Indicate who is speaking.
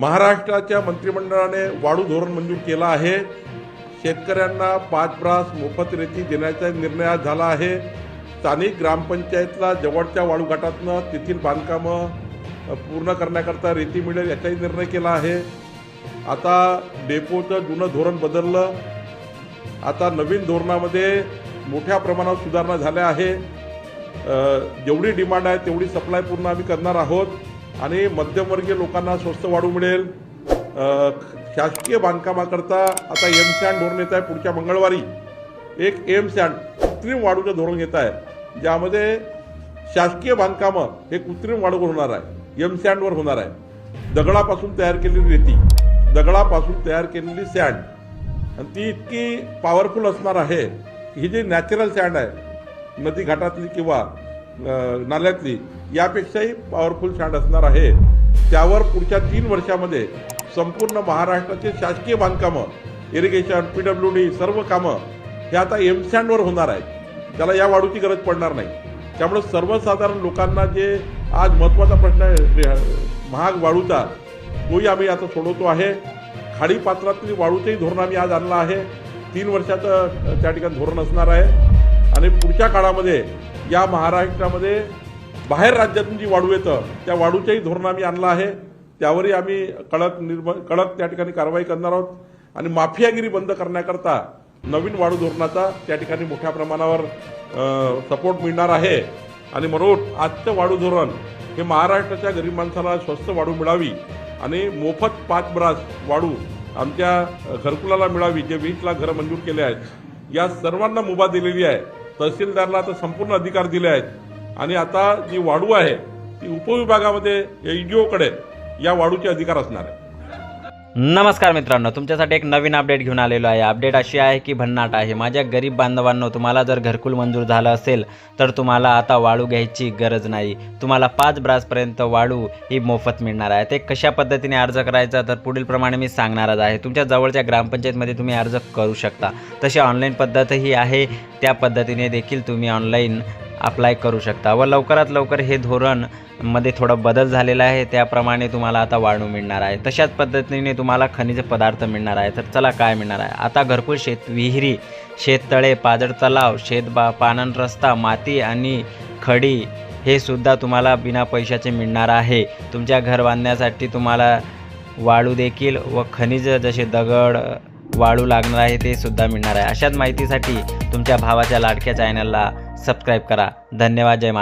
Speaker 1: महाराष्ट्राच्या मंत्रिमंडळाने वाढू धोरण मंजूर केलं आहे. शेतकऱ्यांना पाच ब्रास मोफत रेती देण्याचा निर्णय आज झाला आहे. स्थानिक ग्रामपंचायतला जवळच्या वाळू घाटातनं तेथील बांधकामं पूर्ण करण्याकरता रेती मिळेल याचाही निर्णय केला आहे. आता डेपोचं जुनं धोरण बदललं. आता नवीन धोरणामध्ये मोठ्या प्रमाणात सुधारणा झाल्या आहे. जेवढी डिमांड आहे तेवढी सप्लाय पूर्ण आम्ही करणार आहोत. आणि मध्यमवर्गीय लोकांना स्वस्त वाढू मिळेल. शासकीय बांधकामाकरता आता एम सँड धोरण येत आहे पुढच्या मंगळवारी. एक एम सँड कृत्रिम वाढूचं धोरण येत आहे. ज्यामध्ये शासकीय बांधकामं हे कृत्रिम वाढूवर होणार आहे. एम सँडवर होणार आहे. दगडापासून तयार केलेली रेती दगडापासून तयार केलेली सँड आणि ती इतकी पॉवरफुल असणार आहे ही जी नॅचरल सँड आहे नदी घाटातली किंवा नाल्यातली यापेक्षाही पॉवरफुल सँड असणार आहे. त्यावर पुढच्या तीन वर्षामध्ये संपूर्ण महाराष्ट्राचे शासकीय बांधकामं इरिगेशन पी डब्ल्यू डी सर्व कामं हे आता एम सँडवर होणार आहेत. त्याला या वाढूची गरज पडणार नाही. त्यामुळे सर्वसाधारण लोकांना जे आज महत्त्वाचा प्रश्न आहे महाग वाढूचा तोही आम्ही आता सोडवतो आहे. खाडी पात्रातली वाळूचंही धोरण आम्ही आज आणलं आहे. तीन वर्षाचं त्या ठिकाणी धोरण असणार आहे. आणि पुढच्या काळामध्ये या महाराष्ट्रामध्ये बाहेर राज्यातून जी वाढू येतं त्या वाढूचंही धोरण आम्ही आणलं आहे. त्यावरही आम्ही कडक निर्म कडक त्या ठिकाणी कारवाई करणार आहोत. आणि माफियागिरी बंद करण्याकरता नवीन वाढू धोरणाचा त्या ठिकाणी मोठ्या प्रमाणावर सपोर्ट मिळणार आहे. आणि म्हणून आजचं वाढू धोरण हे महाराष्ट्राच्या गरीब माणसाला स्वस्त वाढू मिळावी आणि मोफत पाच ब्रास वाढू आमच्या घरकुलाला मिळावी जे वीस लाख घरं मंजूर केले आहेत. या सर्वांना मुभा दिलेली आहे. तहसीलदारला आता संपूर्ण अधिकार दिले आहेत. आणि आता जी वाढू आहे ती उपविभागामध्ये एनजीओकडे या वाडूचे अधिकार असणार आहे
Speaker 2: नमस्कार मित्रांनो तुमच्यासाठी एक नवीन अपडेट घेऊन आलेलो आहे. अपडेट अशी आहे की भन्नाट आहे. माझ्या गरीब बांधवांनो तुम्हाला जर घरकुल मंजूर झालं असेल तर तुम्हाला आता वाळू घ्यायची गरज नाही. तुम्हाला पाच ब्रासपर्यंत वाळू ही मोफत मिळणार आहे. ते कशा पद्धतीने अर्ज करायचा तर पुढील प्रमाणे मी सांगणारच आहे. तुमच्या जवळच्या ग्रामपंचायतमध्ये तुम्ही अर्ज करू शकता. तशी ऑनलाईन पद्धतही आहे. त्या पद्धतीने देखील तुम्ही ऑनलाईन अप्लाय करू शकता. व लवकरात लवकर हे धोरणमध्ये थोडा बदल झालेला आहे. त्याप्रमाणे तुम्हाला आता वाढू मिळणार आहे. तशाच पद्धतीने तुम्हाला खनिज पदार्थ मिळणार आहे. तर चला काय मिळणार आहे? आता घरकुल शेत विहिरी शेततळे पाजळ तलाव शेतबा पानन रस्ता माती आणि खडी हे सुद्धा तुम्हाला बिना पैशाचे मिळणार आहे. तुमच्या घर बांधण्यासाठी तुम्हाला वाळू देखील व खनिज जसे दगड वाळू लागणार आहे ते सुद्धा मिळणार आहे. अशाच माहितीसाठी तुमच्या भावाच्या लाडक्या चॅनलला सबस्क्राईब करा. धन्यवाद जय मा